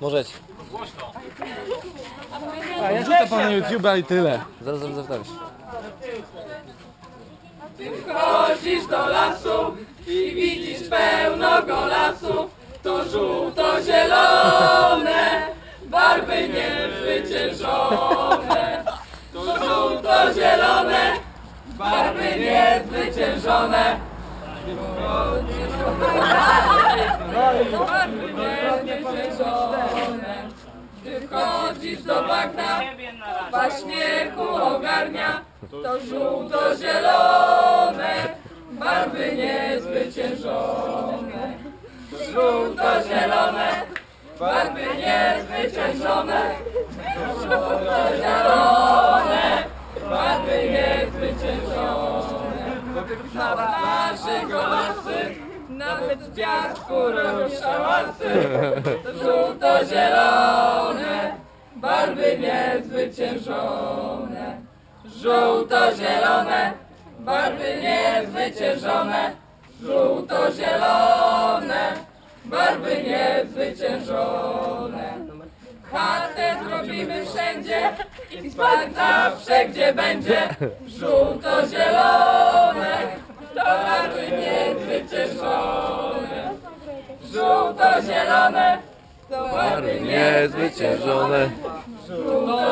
Możecie. A ja rzucę pan na YouTube'a i tyle. Zaraz zaraz zawtawisz. Chodzisz do lasu i widzisz pełno go lasu, to żółto-zielone, barwy niezwyciężone. To żółto-zielone, barwy niezwyciężone. Barwy niezwyciężone. Chodzisz do bagna, wa śmiechu ogarnia, to żółto-zielone, barwy niezwyciężone. Żółto-zielone, barwy niezwyciężone. Żółto-zielone, barwy niezwyciężone. Na plaży golasy, nawet w piasku robią szałasy. Żółto-zielone, barwy niezwyciężone. Żółto-zielone, barwy niezwyciężone. Żółto-zielone, barwy niezwyciężone. Chatę zrobimy wszędzie i spać zawsze gdzie będzie. Żółto-zielone, to barwy niezwyciężone. Żółto-zielone, to barwy Niezwyciężone.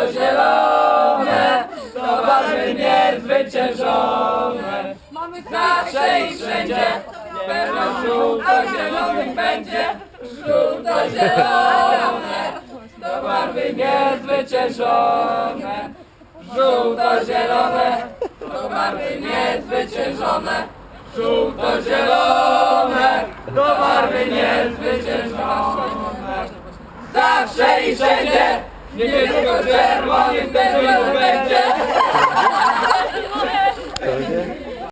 Żółto-zielone, to barwy niezwyciężone. Zawsze i wszędzie, pewno żółto-zielonych będzie. Żółto-zielone, to barwy niezwyciężone. Żółto-zielone, to barwy niezwyciężone. Żółto-zielone, to barwy niezwyciężone. Zawsze i wszędzie, Niech go czerwony ten